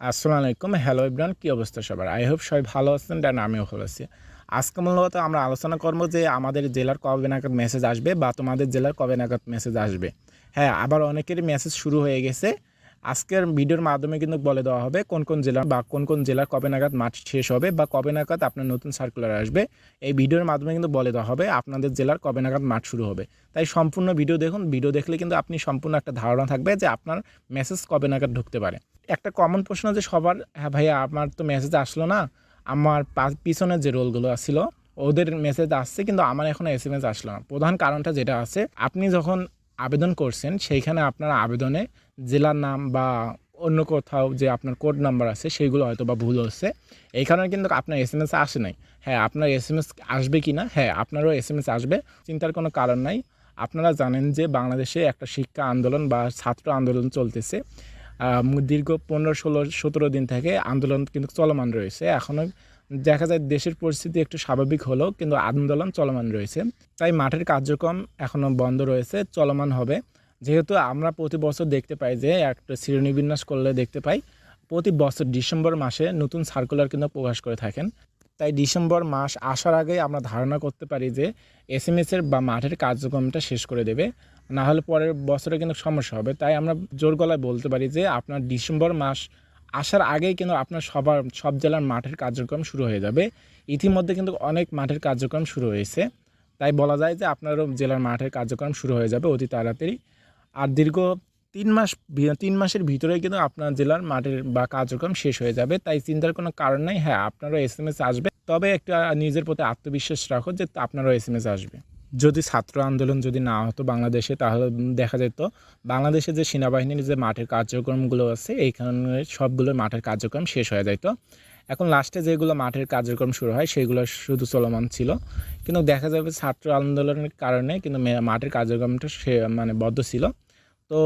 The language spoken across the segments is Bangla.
আসসালামু আলাইকুম। হ্যালো ইব্রান কী অবস্থা সবার? আই হোপ সবাই ভালো আছেন ড্যান আমিও ভালো আছি। আজকে মূলত আমরা আলোচনা করব যে আমাদের জেলার কবে নাগাদ মেসেজ আসবে বা তোমাদের জেলার কবে নাগাদ মেসেজ আসবে। হ্যাঁ আবার অনেকেরই মেসেজ শুরু হয়ে গেছে। আজকের ভিডিওর মাধ্যমে কিন্তু বলে দেওয়া হবে কোন কোন জেলা বা কোন কোন জেলার কবে নাগাদ মাঠ শেষ হবে বা কবে নাগাদ আপনার নতুন সার্কুলার আসবে। এই ভিডিওর মাধ্যমে কিন্তু বলে দেওয়া হবে আপনাদের জেলার কবে নাগাদ মাঠ শুরু হবে। তাই সম্পূর্ণ ভিডিও দেখুন, ভিডিও দেখলে কিন্তু আপনি সম্পূর্ণ একটা ধারণা থাকবে যে আপনার মেসেজ কবে নাগাদ ঢুকতে পারে। একটা কমন প্রশ্ন যে সবার হ্যাঁ ভাইয়া, আমার তো মেসেজ আসলো না, আমার পিছনের যে রোলগুলো ছিল, ওদের মেসেজ আসছে কিন্তু আমার এখনও এস এম এস আসলো না। প্রধান কারণটা যেটা আছে, আপনি যখন আবেদন করছেন, সেইখানে আপনার আবেদনে জেলার নাম বা অন্য কোথাও যে আপনার কোড নাম্বার আছে, সেইগুলো হয়তো বা ভুল হচ্ছে। এই কারণে কিন্তু আপনার এস এম এস আসে নাই। হ্যাঁ আপনার এস এম এস আসবে কি না হ্যাঁ আপনারও এস এম এস আসবে, চিন্তার কোনো কারণ নাই। আপনারা জানেন যে বাংলাদেশে একটা শিক্ষা আন্দোলন বা ছাত্র আন্দোলন চলতেছে। দীর্ঘ পনেরো, ষোলো, সতেরো দিন থেকে আন্দোলন কিন্তু চলমান রয়েছে। এখনও দেখা যায় দেশের পরিস্থিতি একটু স্বাভাবিক হলেও কিন্তু আন্দোলন চলমান রয়েছে। তাই মাঠের কার্যক্রম এখনও বন্ধ রয়েছে, চলমান হবে। যেহেতু আমরা প্রতি বছর দেখতে পাই যে একটা শ্রেণীবিন্যাস করলে দেখতে পাই, প্রতি বছর ডিসেম্বর মাসে নতুন সার্কুলার কিন্তু প্রকাশ করে থাকেন। তাই ডিসেম্বর মাস আসার আগে আমরা ধারণা করতে পারি যে এস এম এসের বা মাঠের কার্যক্রমটা শেষ করে দেবে। না হলে পরের বছরে কিন্তু সমস্যা হবে। তাই আমরা জোর গলায় বলতে পারি যে আপনার ডিসেম্বর মাস আসার আগেই কিন্তু আপনার সবার, সব জেলার মাঠের কার্যক্রম শুরু হয়ে যাবে। ইতিমধ্যে কিন্তু অনেক মাঠের কার্যক্রম শুরু হয়েছে। তাই বলা যায় যে আপনারও জেলার মাঠের কার্যক্রম শুরু হয়ে যাবে অতি তাড়াতাড়ি। আর দীর্ঘ তিন মাস তিন মাসের ভিতরেই কিন্তু আপনার জেলার মাঠের বা কার্যক্রম শেষ হয়ে যাবে। তাই চিন্তার কোনো কারণ নেই। হ্যাঁ আপনারও এস এম আসবে। তবে একটা নিজের প্রতি আত্মবিশ্বাস রাখো যে আপনারও এস এম এস আসবে। যদি ছাত্র আন্দোলন যদি না হতো বাংলাদেশে, তাহলে দেখা যেত বাংলাদেশে যে সেনাবাহিনীর যে মাঠের কার্যক্রমগুলো আছে এইখানে সবগুলো মাঠের কার্যক্রম শেষ হয়ে যেত এখন লাস্টে যেগুলো মাঠের কার্যক্রম শুরু হয়, সেগুলো শুধু চলমান ছিল। কিন্তু দেখা যাবে ছাত্র আন্দোলনের কারণে কিন্তু মাঠের কার্যক্রমটা সে মানে বদ্ধ ছিল। তো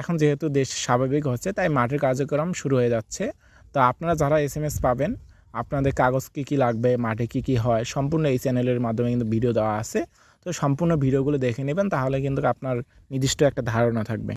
এখন যেহেতু দেশ স্বাভাবিক হচ্ছে, তাই মাঠের কার্যক্রম শুরু হয়ে যাচ্ছে। তো আপনারা যারা এস এম এস পাবেন, আপনাদের কাগজ কী কী লাগবে, মাঠে কী কী হয়, সম্পূর্ণ এই চ্যানেলের মাধ্যমে কিন্তু ভিডিও দেওয়া আছে। তো সম্পূর্ণ ভিডিওগুলো দেখে নেবেন তাহলে কিন্তু আপনার নির্দিষ্ট একটা ধারণা থাকবে।